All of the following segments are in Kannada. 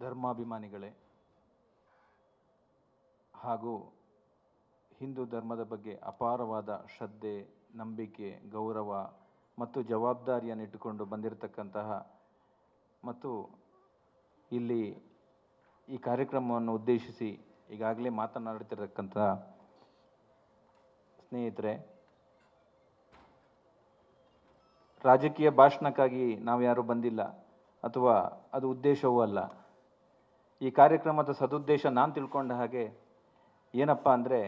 ಧರ್ಮಾಭಿಮಾನಿಗಳೇ. ಹಾಗೂ ಹಿಂದೂ ಧರ್ಮದ ಬಗ್ಗೆ ಅಪಾರವಾದ ಶ್ರದ್ಧೆ, ನಂಬಿಕೆ, ಗೌರವ ಮತ್ತು ಜವಾಬ್ದಾರಿಯನ್ನು ಇಟ್ಟುಕೊಂಡು ಬಂದಿರತಕ್ಕಂತಹ ಮತ್ತು ಇಲ್ಲಿ ಈ ಕಾರ್ಯಕ್ರಮವನ್ನು ಉದ್ದೇಶಿಸಿ ಈಗಾಗಲೇ ಮಾತನಾಡುತ್ತಿರತಕ್ಕಂಥ ಸ್ನೇಹಿತರೆ, ರಾಜಕೀಯ ಭಾಷಣಕ್ಕಾಗಿ ನಾವು ಯಾರೂ ಬಂದಿಲ್ಲ ಅಥವಾ ಅದು ಉದ್ದೇಶವೂ ಅಲ್ಲ. ಈ ಕಾರ್ಯಕ್ರಮದ ಸದುದ್ದೇಶ ನಾನು ತಿಳ್ಕೊಂಡ ಹಾಗೆ ಏನಪ್ಪ ಅಂದರೆ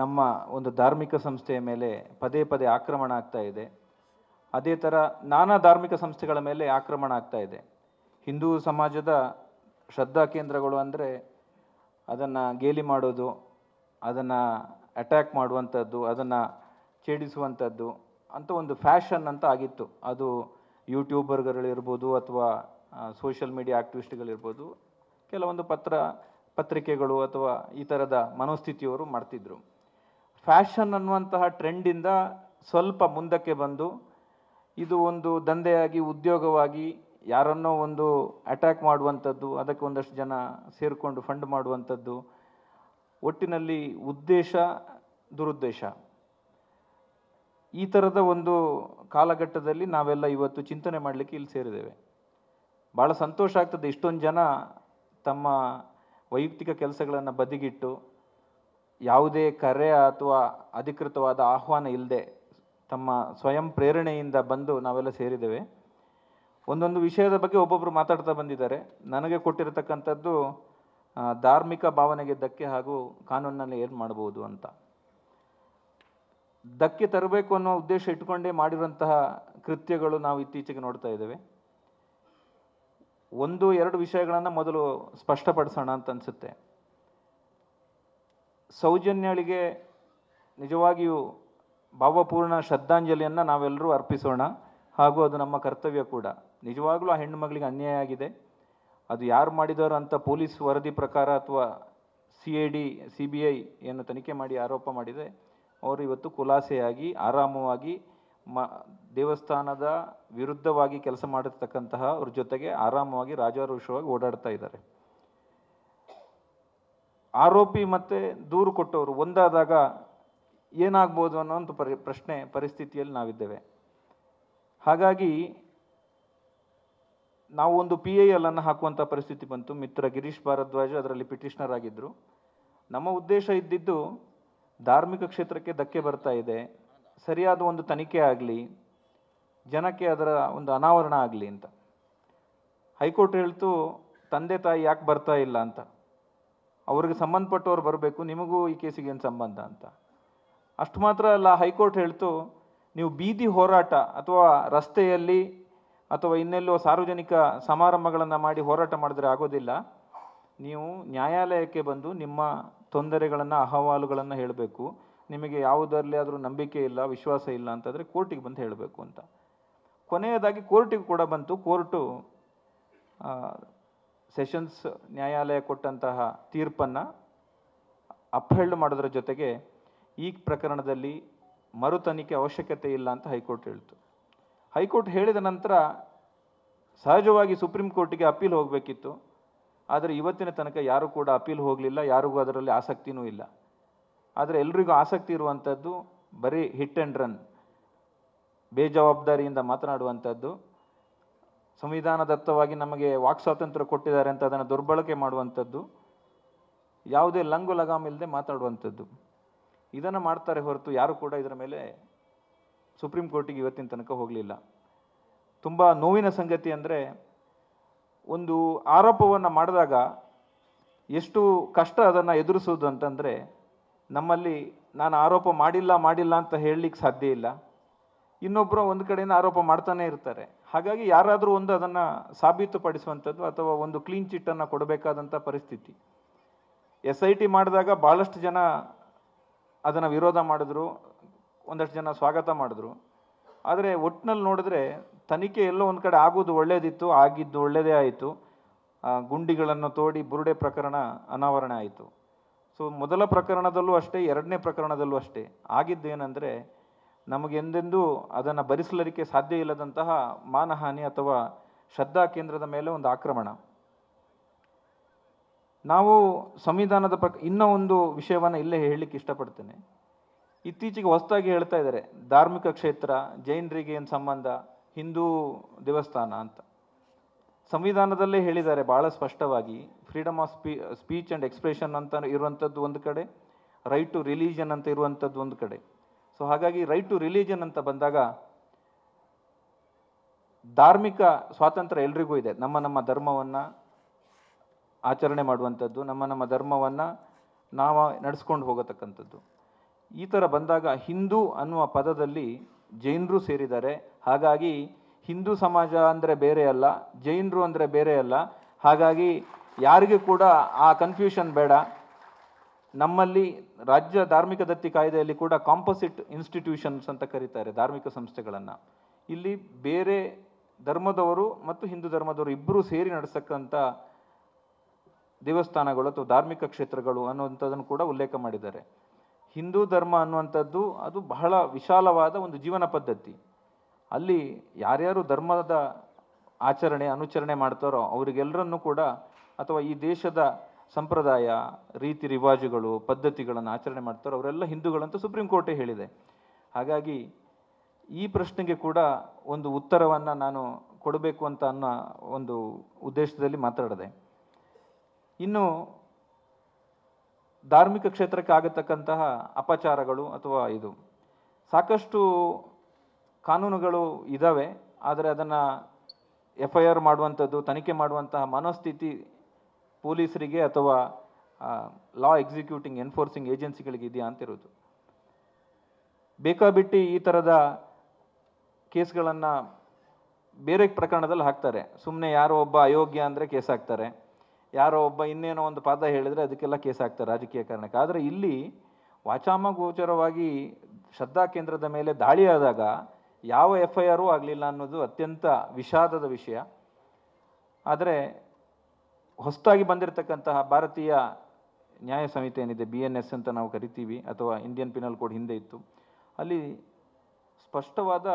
ನಮ್ಮ ಒಂದು ಧಾರ್ಮಿಕ ಸಂಸ್ಥೆಯ ಮೇಲೆ ಪದೇ ಪದೇ ಆಕ್ರಮಣ ಆಗ್ತಾ ಇದೆ. ಅದೇ ಥರ ನಾನಾ ಧಾರ್ಮಿಕ ಸಂಸ್ಥೆಗಳ ಮೇಲೆ ಆಕ್ರಮಣ ಆಗ್ತಾ ಇದೆ. ಹಿಂದೂ ಸಮಾಜದ ಶ್ರದ್ಧಾ ಕೇಂದ್ರಗಳು ಅಂದರೆ ಅದನ್ನು ಗೇಲಿ ಮಾಡೋದು, ಅದನ್ನು ಅಟ್ಯಾಕ್ ಮಾಡುವಂಥದ್ದು, ಅದನ್ನು ಛೇಡಿಸುವಂಥದ್ದು ಅಂತ ಒಂದು ಫ್ಯಾಷನ್ ಅಂತ ಆಗಿತ್ತು. ಅದು ಯೂಟ್ಯೂಬರ್ಗಳಿರ್ಬೋದು ಅಥವಾ ಸೋಷಿಯಲ್ ಮೀಡಿಯಾ ಆ್ಯಕ್ಟಿವಿಸ್ಟ್ಗಳಿರ್ಬೋದು ಕೆಲವೊಂದು ಪತ್ರ, ಪತ್ರಿಕೆಗಳು ಅಥವಾ ಈ ಥರದ ಮನೋಸ್ಥಿತಿಯವರು ಮಾಡ್ತಿದ್ರು. ಫ್ಯಾಷನ್ ಅನ್ನುವಂತಹ ಟ್ರೆಂಡಿಂದ ಸ್ವಲ್ಪ ಮುಂದಕ್ಕೆ ಬಂದು, ಇದು ಒಂದು ದಂಧೆಯಾಗಿ, ಉದ್ಯೋಗವಾಗಿ ಯಾರನ್ನೋ ಒಂದು ಅಟ್ಯಾಕ್ ಮಾಡುವಂಥದ್ದು, ಅದಕ್ಕೆ ಒಂದಷ್ಟು ಜನ ಸೇರಿಕೊಂಡು ಫಂಡ್ ಮಾಡುವಂಥದ್ದು, ಒಟ್ಟಿನಲ್ಲಿ ಉದ್ದೇಶ, ದುರುದ್ದೇಶ. ಈ ಥರದ ಒಂದು ಕಾಲಘಟ್ಟದಲ್ಲಿ ನಾವೆಲ್ಲ ಇವತ್ತು ಚಿಂತನೆ ಮಾಡಲಿಕ್ಕೆ ಇಲ್ಲಿ ಸೇರಿದ್ದೇವೆ. ಭಾಳ ಸಂತೋಷ ಆಗ್ತದೆ. ಇಷ್ಟೊಂದು ಜನ ತಮ್ಮ ವೈಯಕ್ತಿಕ ಕೆಲಸಗಳನ್ನು ಬದಿಗಿಟ್ಟು ಯಾವುದೇ ಕರೆ ಅಥವಾ ಅಧಿಕೃತವಾದ ಆಹ್ವಾನ ಇಲ್ಲದೆ ತಮ್ಮ ಸ್ವಯಂ ಪ್ರೇರಣೆಯಿಂದ ಬಂದು ನಾವೆಲ್ಲ ಸೇರಿದ್ದೇವೆ. ಒಂದೊಂದು ವಿಷಯದ ಬಗ್ಗೆ ಒಬ್ಬೊಬ್ಬರು ಮಾತಾಡ್ತಾ ಬಂದಿದ್ದಾರೆ. ನನಗೆ ಕೊಟ್ಟಿರತಕ್ಕಂಥದ್ದು ಧಾರ್ಮಿಕ ಭಾವನೆಗೆ ಧಕ್ಕೆ ಹಾಗೂ ಕಾನೂನಿನಲ್ಲಿ ಏನು ಮಾಡಬಹುದು ಅಂತ. ಧಕ್ಕೆ ತರಬೇಕು ಅನ್ನೋ ಉದ್ದೇಶ ಇಟ್ಕೊಂಡೇ ಮಾಡಿರುವಂತಹ ಕೃತ್ಯಗಳು ನಾವು ಇತ್ತೀಚೆಗೆ ನೋಡ್ತಾ ಇದ್ದೇವೆ. ಒಂದು, ಎರಡು ವಿಷಯಗಳನ್ನು ಮೊದಲು ಸ್ಪಷ್ಟಪಡಿಸೋಣ ಅಂತ ಅನಿಸುತ್ತೆ. ಸೌಜನ್ಯಳಿಗೆ ನಿಜವಾಗಿಯೂ ಭಾವಪೂರ್ಣ ಶ್ರದ್ಧಾಂಜಲಿಯನ್ನು ನಾವೆಲ್ಲರೂ ಅರ್ಪಿಸೋಣ. ಹಾಗೂ ಅದು ನಮ್ಮ ಕರ್ತವ್ಯ ಕೂಡ. ನಿಜವಾಗ್ಲೂ ಆ ಹೆಣ್ಣು ಮಗಳಿಗೆ ಅನ್ಯಾಯ ಆಗಿದೆ. ಅದು ಯಾರು ಮಾಡಿದವರು ಅಂತ ಪೊಲೀಸ್ ವರದಿ ಪ್ರಕಾರ ಅಥವಾ C I D, C B I ಏನು ತನಿಖೆ ಮಾಡಿ ಆರೋಪ ಮಾಡಿದೆ ಅವರು ಇವತ್ತು ಖುಲಾಸೆಯಾಗಿ, ಆರಾಮವಾಗಿ ಮ, ದೇವಸ್ಥಾನದ ವಿರುದ್ಧವಾಗಿ ಕೆಲಸ ಮಾಡಿರ್ತಕ್ಕಂತಹ ಅವ್ರ ಜೊತೆಗೆ ಆರಾಮವಾಗಿ ರಾಜಾರೋಷವಾಗಿ ಓಡಾಡ್ತಾ ಇದ್ದಾರೆ. ಆರೋಪಿ ಮತ್ತೆ ದೂರು ಕೊಟ್ಟವರು ಒಂದಾದಾಗ ಏನಾಗ್ಬೋದು ಅನ್ನೋ ಒಂದು ಪರಿ, ಪ್ರಶ್ನೆ ಪರಿಸ್ಥಿತಿಯಲ್ಲಿ ನಾವಿದ್ದೇವೆ. ಹಾಗಾಗಿ ನಾವು ಒಂದು ಪಿ ಐ ಎಲ್ ಅನ್ನು ಹಾಕುವಂಥ ಪರಿಸ್ಥಿತಿ ಬಂತು. ಮಿತ್ರ ಗಿರೀಶ್ ಭಾರದ್ವಾಜ್ ಅದರಲ್ಲಿ ಪಿಟಿಷನರ್ ಆಗಿದ್ದರು ನಮ್ಮ ಉದ್ದೇಶ ಇದ್ದಿದ್ದು ಧಾರ್ಮಿಕ ಕ್ಷೇತ್ರಕ್ಕೆ ಧಕ್ಕೆ ಬರ್ತಾ ಇದೆ. ಸರಿಯಾದ ಒಂದು ತನಿಖೆ ಆಗಲಿ, ಜನಕ್ಕೆ ಅದರ ಒಂದು ಅನಾವರಣ ಆಗಲಿ ಅಂತ. ಹೈಕೋರ್ಟ್ ಹೇಳ್ತು, ತಂದೆ ತಾಯಿ ಯಾಕೆ ಬರ್ತಾ ಇಲ್ಲ ಅಂತ. ಅವ್ರಿಗೆ ಸಂಬಂಧಪಟ್ಟವ್ರು ಬರಬೇಕು, ನಿಮಗೂ ಈ ಕೇಸಿಗೆ ಏನು ಸಂಬಂಧ ಅಂತ. ಅಷ್ಟು ಮಾತ್ರ ಅಲ್ಲ, ಹೈಕೋರ್ಟ್ ಹೇಳ್ತು, ನೀವು ಬೀದಿ ಹೋರಾಟ ಅಥವಾ ರಸ್ತೆಯಲ್ಲಿ ಅಥವಾ ಇನ್ನೆಲ್ಲೋ ಸಾರ್ವಜನಿಕ ಸಮಾರಂಭಗಳನ್ನು ಮಾಡಿ ಹೋರಾಟ ಮಾಡಿದ್ರೆ ಆಗೋದಿಲ್ಲ. ನೀವು ನ್ಯಾಯಾಲಯಕ್ಕೆ ಬಂದು ನಿಮ್ಮ ತೊಂದರೆಗಳನ್ನು, ಅಹವಾಲುಗಳನ್ನು ಹೇಳಬೇಕು. ನಿಮಗೆ ಯಾವುದರಲ್ಲಿ ಆದರೂ ನಂಬಿಕೆ ಇಲ್ಲ, ವಿಶ್ವಾಸ ಇಲ್ಲ ಅಂತಂದರೆ ಕೋರ್ಟಿಗೆ ಬಂದು ಹೇಳಬೇಕು ಅಂತ. ಕೊನೆಯದಾಗಿ ಕೋರ್ಟಿಗೆ ಕೂಡ ಬಂತು. ಕೋರ್ಟು ಸೆಷನ್ಸ್ ನ್ಯಾಯಾಲಯ ಕೊಟ್ಟಂತಹ ತೀರ್ಪನ್ನು ಅಪ್ಹೆಲ್ಡ್ ಮಾಡೋದ್ರ ಜೊತೆಗೆ ಈ ಪ್ರಕರಣದಲ್ಲಿ ಮರು ತನಿಖೆ ಅವಶ್ಯಕತೆ ಇಲ್ಲ ಅಂತ ಹೈಕೋರ್ಟ್ ಹೇಳ್ತು. ಹೈಕೋರ್ಟ್ ಹೇಳಿದ ನಂತರ ಸಹಜವಾಗಿ ಸುಪ್ರೀಂ ಕೋರ್ಟಿಗೆ ಅಪೀಲ್ ಹೋಗಬೇಕಿತ್ತು. ಆದರೆ ಇವತ್ತಿನ ತನಕ ಯಾರೂ ಕೂಡ ಅಪೀಲ್ ಹೋಗಲಿಲ್ಲ, ಯಾರಿಗೂ ಅದರಲ್ಲಿ ಆಸಕ್ತಿನೂ ಇಲ್ಲ. ಆದರೆ ಎಲ್ರಿಗೂ ಆಸಕ್ತಿ ಇರುವಂಥದ್ದು ಬರೀ ಹಿಟ್ ಆ್ಯಂಡ್ ರನ್ ಬೇಜವಾಬ್ದಾರಿಯಿಂದ ಮಾತನಾಡುವಂಥದ್ದು. ಸಂವಿಧಾನದತ್ತವಾಗಿ ನಮಗೆ ವಾಕ್ ಸ್ವಾತಂತ್ರ್ಯ ಕೊಟ್ಟಿದ್ದಾರೆ ಅಂತ ಅದನ್ನು ದುರ್ಬಳಕೆ ಮಾಡುವಂಥದ್ದು. ಯಾವುದೇ ಲಂಗು ಲಗಾಮ್ ಇಲ್ಲದೆ ಮಾತಾಡುವಂಥದ್ದು. ಇದನ್ನು ಮಾಡ್ತಾರೆ ಹೊರತು ಯಾರು ಕೂಡ ಇದರ ಮೇಲೆ ಸುಪ್ರೀಂ ಕೋರ್ಟಿಗೆ ಇವತ್ತಿನ ತನಕ ಹೋಗಲಿಲ್ಲ. ತುಂಬ ನೋವಿನ ಸಂಗತಿ ಅಂದರೆ ಒಂದು ಆರೋಪವನ್ನು ಮಾಡಿದಾಗ ಎಷ್ಟು ಕಷ್ಟ ಅದನ್ನು ಎದುರಿಸೋದು ಅಂತಂದರೆ ನಮ್ಮಲ್ಲಿ ನಾನು ಆರೋಪ ಮಾಡಿಲ್ಲ ಮಾಡಿಲ್ಲ ಅಂತ ಹೇಳಲಿಕ್ಕೆ ಸಾಧ್ಯ ಇಲ್ಲ. ಇನ್ನೊಬ್ಬರು ಒಂದು ಕಡೆಯಿಂದ ಆರೋಪ ಮಾಡ್ತಾನೆ ಇರ್ತಾರೆ. ಹಾಗಾಗಿ ಯಾರಾದರೂ ಒಂದು ಅದನ್ನು ಸಾಬೀತುಪಡಿಸುವಂಥದ್ದು ಅಥವಾ ಒಂದು ಕ್ಲೀನ್ ಚಿಟ್ಟನ್ನು ಕೊಡಬೇಕಾದಂಥ ಪರಿಸ್ಥಿತಿ. ಎಸ್ ಐ ಟಿ ಮಾಡಿದಾಗ ಭಾಳಷ್ಟು ಜನ ಅದನ್ನು ವಿರೋಧ ಮಾಡಿದ್ರು, ಒಂದಷ್ಟು ಜನ ಸ್ವಾಗತ ಮಾಡಿದ್ರು. ಆದರೆ ಒಟ್ಟಿನಲ್ಲಿ ನೋಡಿದ್ರೆ ತನಿಖೆ ಎಲ್ಲೋ ಒಂದು ಕಡೆ ಆಗೋದು ಒಳ್ಳೇದಿತ್ತು, ಆಗಿದ್ದು ಒಳ್ಳೆಯದೇ ಆಯಿತು. ಗುಂಡಿಗಳನ್ನು ತೋಡಿ, ಬುರುಡೆ ಪ್ರಕರಣ ಅನಾವರಣ ಆಯಿತು. ಸೊ ಮೊದಲ ಪ್ರಕರಣದಲ್ಲೂ ಅಷ್ಟೇ, ಎರಡನೇ ಪ್ರಕರಣದಲ್ಲೂ ಅಷ್ಟೇ. ಆಗಿದ್ದೇನೆಂದರೆ ನಮಗೆಂದೆಂದೂ ಅದನ್ನು ಭರಿಸಲಿಕ್ಕೆ ಸಾಧ್ಯ ಇಲ್ಲದಂತಹ ಮಾನಹಾನಿ ಅಥವಾ ಶ್ರದ್ಧಾ ಕೇಂದ್ರದ ಮೇಲೆ ಒಂದು ಆಕ್ರಮಣ. ನಾವು ಸಂವಿಧಾನದ ಪ್ರಕ, ಇನ್ನೂ ಒಂದು ವಿಷಯವನ್ನು ಇಲ್ಲೇ ಹೇಳಲಿಕ್ಕೆ ಇಷ್ಟಪಡ್ತೇನೆ. ಇತ್ತೀಚೆಗೆ ಹೊಸದಾಗಿ ಹೇಳ್ತಾ ಇದ್ದಾರೆ, ಧಾರ್ಮಿಕ ಕ್ಷೇತ್ರ ಜೈನರಿಗೆ ಏನು ಸಂಬಂಧ, ಹಿಂದೂ ದೇವಸ್ಥಾನ ಅಂತ. ಸಂವಿಧಾನದಲ್ಲೇ ಹೇಳಿದ್ದಾರೆ ಭಾಳ ಸ್ಪಷ್ಟವಾಗಿ. Freedom of spee speech and expression ಅಂತ ಇರುವಂಥದ್ದು ಒಂದು ಕಡೆ ರೈಟ್ ಟು ರಿಲಿಜನ್ ಅಂತ ಇರುವಂಥದ್ದು ಒಂದು ಕಡೆ. ಸೊ ಹಾಗಾಗಿ ರೈಟ್ ಟು ರಿಲಿಜನ್ ಅಂತ ಬಂದಾಗ, ಧಾರ್ಮಿಕ ಸ್ವಾತಂತ್ರ್ಯ ಎಲ್ರಿಗೂ ಇದೆ. ನಮ್ಮ ನಮ್ಮ ಧರ್ಮವನ್ನು ಆಚರಣೆ ಮಾಡುವಂಥದ್ದು, ನಮ್ಮ ನಮ್ಮ ಧರ್ಮವನ್ನು ನಾವು ನಡೆಸ್ಕೊಂಡು ಹೋಗತಕ್ಕಂಥದ್ದು. ಈ ಥರ ಬಂದಾಗ ಹಿಂದೂ ಅನ್ನುವ ಪದದಲ್ಲಿ ಜೈನರು ಸೇರಿದ್ದಾರೆ. ಹಾಗಾಗಿ ಹಿಂದೂ ಸಮಾಜ ಅಂದರೆ ಬೇರೆ ಅಲ್ಲ, ಜೈನರು ಅಂದರೆ ಬೇರೆ ಅಲ್ಲ. ಹಾಗಾಗಿ ಯಾರಿಗೂ ಕೂಡ ಆ ಕನ್ಫ್ಯೂಷನ್ ಬೇಡ. ನಮ್ಮಲ್ಲಿ ರಾಜ್ಯ ಧಾರ್ಮಿಕ ದತ್ತಿ ಕಾಯ್ದೆಯಲ್ಲಿ ಕೂಡ ಕಾಂಪೋಸಿಟ್ ಇನ್ಸ್ಟಿಟ್ಯೂಷನ್ಸ್ ಅಂತ ಕರೀತಾರೆ ಧಾರ್ಮಿಕ ಸಂಸ್ಥೆಗಳನ್ನು. ಇಲ್ಲಿ ಬೇರೆ ಧರ್ಮದವರು ಮತ್ತು ಹಿಂದೂ ಧರ್ಮದವರು ಇಬ್ಬರೂ ಸೇರಿ ನಡೆಸಕ್ಕಂಥ ದೇವಸ್ಥಾನಗಳು ಅಥವಾ ಧಾರ್ಮಿಕ ಕ್ಷೇತ್ರಗಳು ಅನ್ನುವಂಥದ್ದನ್ನು ಕೂಡ ಉಲ್ಲೇಖ ಮಾಡಿದ್ದಾರೆ. ಹಿಂದೂ ಧರ್ಮ ಅನ್ನುವಂಥದ್ದು ಅದು ಬಹಳ ವಿಶಾಲವಾದ ಒಂದು ಜೀವನ ಪದ್ಧತಿ. ಅಲ್ಲಿ ಯಾರ್ಯಾರು ಧರ್ಮದ ಆಚರಣೆ, ಅನುಚರಣೆ ಮಾಡ್ತಾರೋ ಅವರಿಗೆಲ್ಲರನ್ನೂ ಕೂಡ ಅಥವಾ ಈ ದೇಶದ ಸಂಪ್ರದಾಯ, ರೀತಿ ರಿವಾಜುಗಳು, ಪದ್ಧತಿಗಳನ್ನು ಆಚರಣೆ ಮಾಡ್ತಾರೋ ಅವರೆಲ್ಲ ಹಿಂದೂಗಳಂತ ಸುಪ್ರೀಂ ಕೋರ್ಟೇ ಹೇಳಿದೆ. ಹಾಗಾಗಿ ಈ ಪ್ರಶ್ನೆಗೆ ಕೂಡ ಒಂದು ಉತ್ತರವನ್ನು ನಾನು ಕೊಡಬೇಕು ಅಂತ ಅನ್ನೋ ಒಂದು ಉದ್ದೇಶದಲ್ಲಿ ಮಾತಾಡಿದೆ. ಇನ್ನು ಧಾರ್ಮಿಕ ಕ್ಷೇತ್ರಕ್ಕೆ ಆಗತಕ್ಕಂತಹ ಅಪಚಾರಗಳು ಅಥವಾ ಇದು, ಸಾಕಷ್ಟು ಕಾನೂನುಗಳು ಇದ್ದಾವೆ ಆದರೆ ಅದನ್ನು ಎಫ್ ಐ ಆರ್ ಮಾಡುವಂಥದ್ದು, ತನಿಖೆ ಮಾಡುವಂತಹ ಮನೋಸ್ಥಿತಿ ಪೊಲೀಸರಿಗೆ ಅಥವಾ ಲಾ ಎಕ್ಸಿಕ್ಯೂಟಿಂಗ್ ಎನ್ಫೋರ್ಸಿಂಗ್ ಏಜೆನ್ಸಿಗಳಿಗೆ ಇದೆಯಾ ಅಂತಿರೋದು ಬೇಕಾಬಿಟ್ಟಿ ಈ ಥರದ ಕೇಸ್ಗಳನ್ನು ಬೇರೆ ಪ್ರಕರಣದಲ್ಲಿ ಹಾಕ್ತಾರೆ. ಸುಮ್ಮನೆ ಯಾರೋ ಒಬ್ಬ ಅಯೋಗ್ಯ ಅಂದರೆ ಕೇಸ್ ಹಾಕ್ತಾರೆ. ಯಾರೋ ಒಬ್ಬ ಇನ್ನೇನೋ ಒಂದು ಪದ ಹೇಳಿದರೆ ಅದಕ್ಕೆಲ್ಲ ಕೇಸ್ ಹಾಕ್ತಾರೆ ರಾಜಕೀಯ ಕಾರಣಕ್ಕೆ. ಆದರೆ ಇಲ್ಲಿ ವಾಚಾಮ ಗೋಚರವಾಗಿ ಶ್ರದ್ಧಾ ಕೇಂದ್ರದ ಮೇಲೆ ದಾಳಿ ಆದಾಗ ಯಾವ ಎಫ್ ಐ ಆರು ಆಗಲಿಲ್ಲ ಅನ್ನೋದು ಅತ್ಯಂತ ವಿಷಾದದ ವಿಷಯ. ಆದರೆ ಹೊಸದಾಗಿ ಬಂದಿರತಕ್ಕಂತಹ ಭಾರತೀಯ ನ್ಯಾಯ ಸಂಹಿತೆ ಏನಿದೆ ಬಿ ಎನ್ ಎಸ್ ಅಂತ ನಾವು ಕರಿತೀವಿ, ಅಥವಾ ಇಂಡಿಯನ್ ಪಿನಲ್ ಕೋಡ್ ಹಿಂದೆ ಇತ್ತು. ಅಲ್ಲಿ ಸ್ಪಷ್ಟವಾದ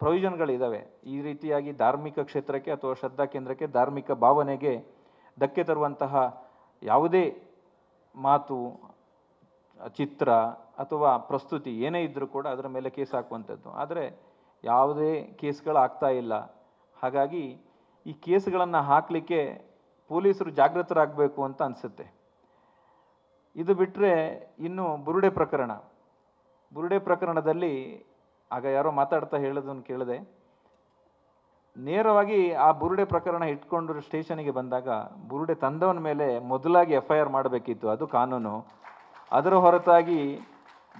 ಪ್ರೊವಿಷನ್ಗಳಿದ್ದಾವೆ ಈ ರೀತಿಯಾಗಿ ಧಾರ್ಮಿಕ ಕ್ಷೇತ್ರಕ್ಕೆ ಅಥವಾ ಶ್ರದ್ಧಾ ಕೇಂದ್ರಕ್ಕೆ ಧಾರ್ಮಿಕ ಭಾವನೆಗೆ ಧಕ್ಕೆ ತರುವಂತಹ ಯಾವುದೇ ಮಾತು, ಚಿತ್ರ ಅಥವಾ ಪ್ರಸ್ತುತಿ ಏನೇ ಇದ್ದರೂ ಕೂಡ ಅದರ ಮೇಲೆ ಕೇಸ್ ಹಾಕುವಂಥದ್ದು. ಆದರೆ ಯಾವುದೇ ಕೇಸ್ಗಳು ಆಗ್ತಾ ಇಲ್ಲ. ಹಾಗಾಗಿ ಈ ಕೇಸ್ಗಳನ್ನು ಹಾಕಲಿಕ್ಕೆ ಪೊಲೀಸರು ಜಾಗೃತರಾಗಬೇಕು ಅಂತ ಅನಿಸುತ್ತೆ. ಇದು ಬಿಟ್ಟರೆ ಇನ್ನು ಬುರುಡೆ ಪ್ರಕರಣ. ಬುರುಡೆ ಪ್ರಕರಣದಲ್ಲಿ ಆಗ ಯಾರೋ ಮಾತಾಡ್ತಾ ಹೇಳೋದನ್ನು ಕೇಳಿದೆ. ನೇರವಾಗಿ ಆ ಬುರುಡೆ ಪ್ರಕರಣ ಇಟ್ಕೊಂಡು ಸ್ಟೇಷನಿಗೆ ಬಂದಾಗ ಬುರುಡೆ ತಂದವನ ಮೇಲೆ ಮೊದಲಾಗಿ ಎಫ್ ಐ ಆರ್ ಮಾಡಬೇಕಿತ್ತು. ಅದು ಕಾನೂನು. ಅದರ ಹೊರತಾಗಿ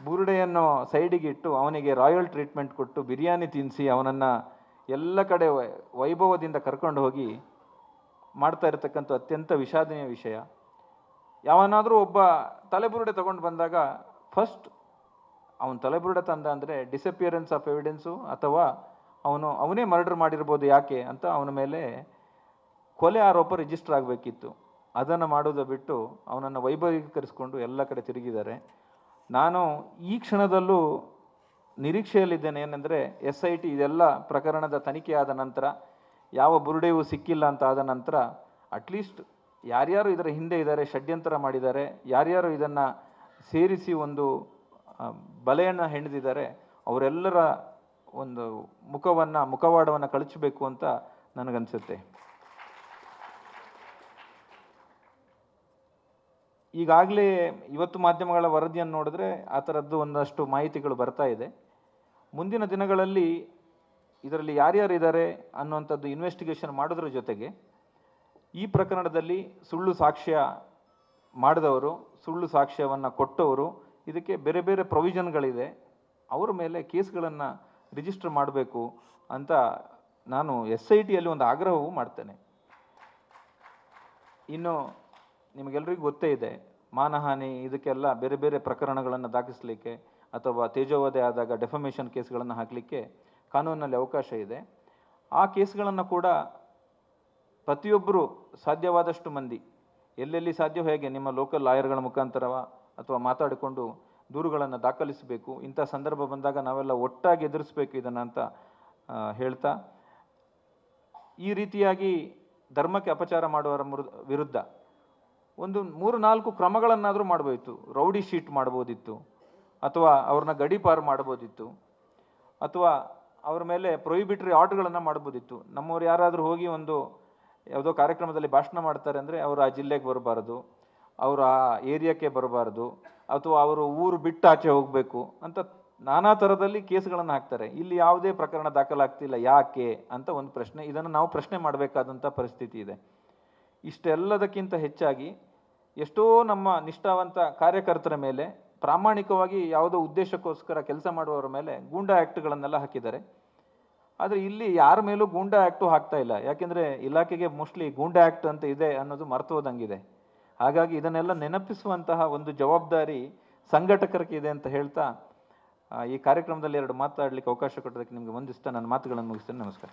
ಬುರುಡೆಯನ್ನು ಸೈಡಿಗೆ ಇಟ್ಟು ಅವನಿಗೆ ರಾಯಲ್ ಟ್ರೀಟ್ಮೆಂಟ್ ಕೊಟ್ಟು ಬಿರಿಯಾನಿ ತಿನ್ನಿಸಿ ಅವನನ್ನು ಎಲ್ಲ ಕಡೆ ವೈಭವದಿಂದ ಕರ್ಕೊಂಡು ಹೋಗಿ ಮಾಡ್ತಾ ಇರತಕ್ಕಂಥ ಅತ್ಯಂತ ವಿಷಾದನೀಯ ವಿಷಯ. ಯಾವನಾದರೂ ಒಬ್ಬ ತಲೆಬುರುಡೆ ತಗೊಂಡು ಬಂದಾಗ ಫಸ್ಟ್ ಅವನು ತಲೆಬುರುಡೆ ತಂದ ಅಂದರೆ ಡಿಸಪಿಯರೆನ್ಸ್ ಆಫ್ ಎವಿಡೆನ್ಸು ಅಥವಾ ಅವನು, ಅವನೇ ಮರ್ಡರ್ ಮಾಡಿರ್ಬೋದು ಯಾಕೆ ಅಂತ ಅವನ ಮೇಲೆ ಕೊಲೆ ಆರೋಪ ರಿಜಿಸ್ಟರ್ ಆಗಬೇಕಿತ್ತು. ಅದನ್ನು ಮಾಡೋದು ಬಿಟ್ಟು ಅವನನ್ನು ವೈಭವೀಕರಿಸಿಕೊಂಡು ಎಲ್ಲ ಕಡೆ ತಿರುಗಿದ್ದಾರೆ. ನಾನು ಈ ಕ್ಷಣದಲ್ಲೂ ನಿರೀಕ್ಷೆಯಲ್ಲಿದ್ದೇನೆ ಏನೆಂದರೆ ಎಸ್ ಐ ಟಿ ಇದೆಲ್ಲ ಪ್ರಕರಣದ ತನಿಖೆಯಾದ ನಂತರ ಯಾವ ಬುರುಡೆಯೂ ಸಿಕ್ಕಿಲ್ಲ ಅಂತ ಆದ ನಂತರ ಅಟ್ಲೀಸ್ಟ್ ಯಾರ್ಯಾರು ಇದರ ಹಿಂದೆ ಇದ್ದಾರೆ, ಷಡ್ಯಂತರ ಮಾಡಿದ್ದಾರೆ, ಯಾರ್ಯಾರು ಇದನ್ನು ಸೇರಿಸಿ ಒಂದು ಬಲೆಯನ್ನು ಹೆಣೆದಿದ್ದಾರೆ, ಅವರೆಲ್ಲರ ಒಂದು ಮುಖವನ್ನು, ಮುಖವಾಡವನ್ನು ಕಳಚಬೇಕು ಅಂತ ನನಗನ್ಸುತ್ತೆ. ಈಗಾಗಲೇ ಇವತ್ತು ಮಾಧ್ಯಮಗಳ ವರದಿಯನ್ನು ನೋಡಿದ್ರೆ ಆ ಥರದ್ದು ಒಂದಷ್ಟು ಮಾಹಿತಿಗಳು ಬರ್ತಾ ಇದೆ. ಮುಂದಿನ ದಿನಗಳಲ್ಲಿ ಇದರಲ್ಲಿ ಯಾರ್ಯಾರು ಇದ್ದಾರೆ ಅನ್ನುವಂಥದ್ದು ಇನ್ವೆಸ್ಟಿಗೇಷನ್ ಮಾಡೋದ್ರ ಜೊತೆಗೆ ಈ ಪ್ರಕರಣದಲ್ಲಿ ಸುಳ್ಳು ಸಾಕ್ಷ್ಯ ಮಾಡಿದವರು, ಸುಳ್ಳು ಸಾಕ್ಷ್ಯವನ್ನು ಕೊಟ್ಟವರು, ಇದಕ್ಕೆ ಬೇರೆ ಬೇರೆ ಪ್ರೊವಿಷನ್ಗಳಿದೆ ಅವರ ಮೇಲೆ ಕೇಸ್ಗಳನ್ನು ರಿಜಿಸ್ಟರ್ ಮಾಡಬೇಕು ಅಂತ ನಾನು ಎಸ್ ಐ ಟಿಯಲ್ಲಿ ಒಂದು ಆಗ್ರಹವೂ ಮಾಡ್ತೇನೆ. ಇನ್ನು ನಿಮಗೆಲ್ಲರಿಗೂ ಗೊತ್ತೇ ಇದೆ, ಮಾನಹಾನಿ, ಇದಕ್ಕೆಲ್ಲ ಬೇರೆ ಬೇರೆ ಪ್ರಕರಣಗಳನ್ನು ದಾಖಲಿಸಲಿಕ್ಕೆ ಅಥವಾ ತೇಜೋವಧೆ ಆದಾಗ ಡೆಫಮೇಷನ್ ಕೇಸ್ಗಳನ್ನು ಹಾಕಲಿಕ್ಕೆ ಕಾನೂನಿನಲ್ಲಿ ಅವಕಾಶ ಇದೆ. ಆ ಕೇಸ್ಗಳನ್ನು ಕೂಡ ಪ್ರತಿಯೊಬ್ಬರು ಸಾಧ್ಯವಾದಷ್ಟು ಮಂದಿ, ಎಲ್ಲೆಲ್ಲಿ ಸಾಧ್ಯ ಹೇಗೆ ನಿಮ್ಮ ಲೋಕಲ್ ಲಾಯರ್ಗಳ ಮುಖಾಂತರವ ಅಥವಾ ಮಾತಾಡಿಕೊಂಡು ದೂರುಗಳನ್ನು ದಾಖಲಿಸಬೇಕು, ಇಂಥ ಸಂದರ್ಭ ಬಂದಾಗ ನಾವೆಲ್ಲ ಒಟ್ಟಾಗಿ ಎದುರಿಸಬೇಕು ಇದನ್ನು ಅಂತ ಹೇಳ್ತಾ, ಈ ರೀತಿಯಾಗಿ ಧರ್ಮಕ್ಕೆ ಅಪಚಾರ ಮಾಡುವವರ ವಿರುದ್ಧ ಒಂದು ಮೂರು ನಾಲ್ಕು ಕ್ರಮಗಳನ್ನಾದರೂ ಮಾಡ್ಬೋದಿತ್ತು. ರೌಡಿ ಶೀಟ್ ಮಾಡ್ಬೋದಿತ್ತು ಅಥವಾ ಅವ್ರನ್ನ ಗಡೀಪಾರು ಮಾಡ್ಬೋದಿತ್ತು ಅಥವಾ ಅವ್ರ ಮೇಲೆ ಪ್ರೊಹಿಬಿಟ್ರಿ ಆರ್ಡ್ರ್ಗಳನ್ನು ಮಾಡ್ಬೋದಿತ್ತು. ನಮ್ಮವ್ರು ಯಾರಾದರೂ ಹೋಗಿ ಒಂದು ಯಾವುದೋ ಕಾರ್ಯಕ್ರಮದಲ್ಲಿ ಭಾಷಣ ಮಾಡ್ತಾರೆ ಅಂದರೆ ಅವರು ಆ ಜಿಲ್ಲೆಗೆ ಬರಬಾರ್ದು, ಅವರು ಆ ಏರಿಯಾಕ್ಕೆ ಬರಬಾರ್ದು, ಅಥವಾ ಅವರು ಊರು ಬಿಟ್ಟು ಆಚೆ ಹೋಗಬೇಕು ಅಂತ ನಾನಾ ಥರದಲ್ಲಿ ಕೇಸ್ಗಳನ್ನು ಹಾಕ್ತಾರೆ. ಇಲ್ಲಿ ಯಾವುದೇ ಪ್ರಕರಣ ದಾಖಲಾಗ್ತಿಲ್ಲ, ಯಾಕೆ ಅಂತ ಒಂದು ಪ್ರಶ್ನೆ, ಇದನ್ನು ನಾವು ಪ್ರಶ್ನೆ ಮಾಡಬೇಕಾದಂಥ ಪರಿಸ್ಥಿತಿ ಇದೆ. ಇಷ್ಟೆಲ್ಲದಕ್ಕಿಂತ ಹೆಚ್ಚಾಗಿ ಎಷ್ಟೋ ನಮ್ಮ ನಿಷ್ಠಾವಂತ ಕಾರ್ಯಕರ್ತರ ಮೇಲೆ ಪ್ರಾಮಾಣಿಕವಾಗಿ ಯಾವುದೋ ಉದ್ದೇಶಕ್ಕೋಸ್ಕರ ಕೆಲಸ ಮಾಡುವವರ ಮೇಲೆ ಗೂಂಡಾ ಆ್ಯಕ್ಟ್ಗಳನ್ನೆಲ್ಲ ಹಾಕಿದ್ದಾರೆ. ಆದರೆ ಇಲ್ಲಿ ಯಾರ ಮೇಲೂ ಗೂಂಡಾ ಆ್ಯಕ್ಟು ಹಾಕ್ತಾ ಇಲ್ಲ. ಯಾಕೆಂದರೆ ಇಲಾಖೆಗೆ ಮೋಸ್ಟ್ಲಿ ಗೂಂಡಾ ಆ್ಯಕ್ಟ್ ಅಂತ ಇದೆ ಅನ್ನೋದು ಮರ್ತು ಹೋದಂಗಿದೆ. ಹಾಗಾಗಿ ಇದನ್ನೆಲ್ಲ ನೆನಪಿಸುವಂತಹ ಒಂದು ಜವಾಬ್ದಾರಿ ಸಂಘಟಕರಿಗೆ ಇದೆ ಅಂತ ಹೇಳ್ತಾ ಈ ಕಾರ್ಯಕ್ರಮದಲ್ಲಿ ಎರಡು ಮಾತಾಡಲಿಕ್ಕೆ ಅವಕಾಶ ಕೊಟ್ಟದಕ್ಕೆ ನಿಮಗೆ ಹೊಂದಿಸ್ತಾ ನನ್ನ ಮಾತುಗಳನ್ನು ಮುಗಿಸ್ತೇನೆ. ನಮಸ್ಕಾರ.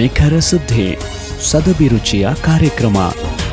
ನಿಖರ ಸುದ್ದಿ, ಸದಭಿರುಚಿಯ ಕಾರ್ಯಕ್ರಮ.